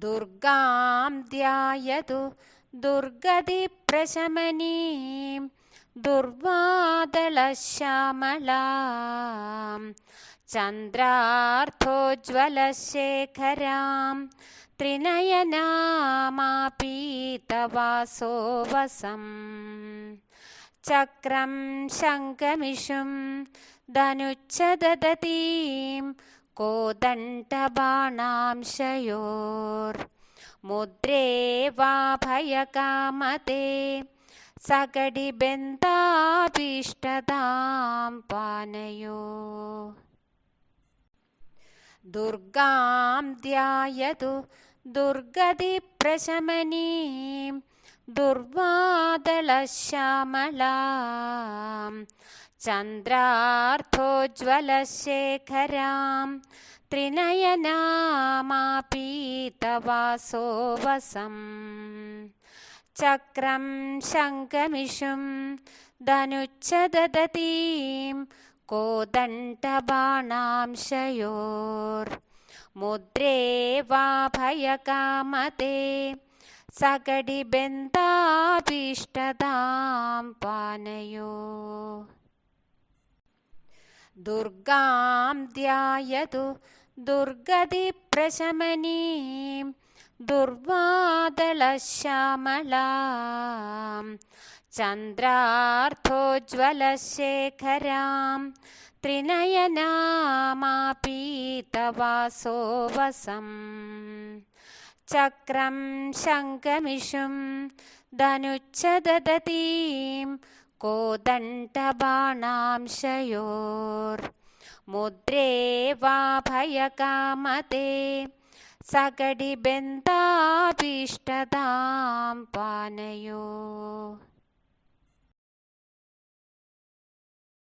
दुर्गां ध्यायतु दुर्गतिप्रशमनीं दुर्वादलश्यामलां चन्द्रार्थोज्ज्वलशेखरां त्रिनयनामापीतवासो वसम् चक्रं शङ्कमिषुं धनुच्च ददतीं कोदण्डबाणांशयोर्मुद्रे वाभयकामते सकडिबेन्दाभीष्टदां पानयो। दुर्गां ध्यायतु दुर्गतिप्रशमनीं दुर्वादलश्यामलां चन्द्रार्थोज्ज्वलशेखरां त्रिनयनामापीतवासो वसम्। चक्रं शङ्कमिषुं धनुच्च ददतीं कोदण्डबाणांशयोर्मुद्रे वाभयकामते सकडिबेन्दाभीष्टदां पानयो दुर्गां ध्यायतु दुर्गतिप्रशमनीं दुर्वादलश्यामलां चन्द्रार्थोज्ज्वलशेखरां त्रिनयनामापीतवासो वसम् चक्रं शङ्कमिषुं धनुच्च ददतीं कोदण्डबाणांशयोर्मुद्रे वाभयकामते सकडिबेन्दाभीष्टदां पानयो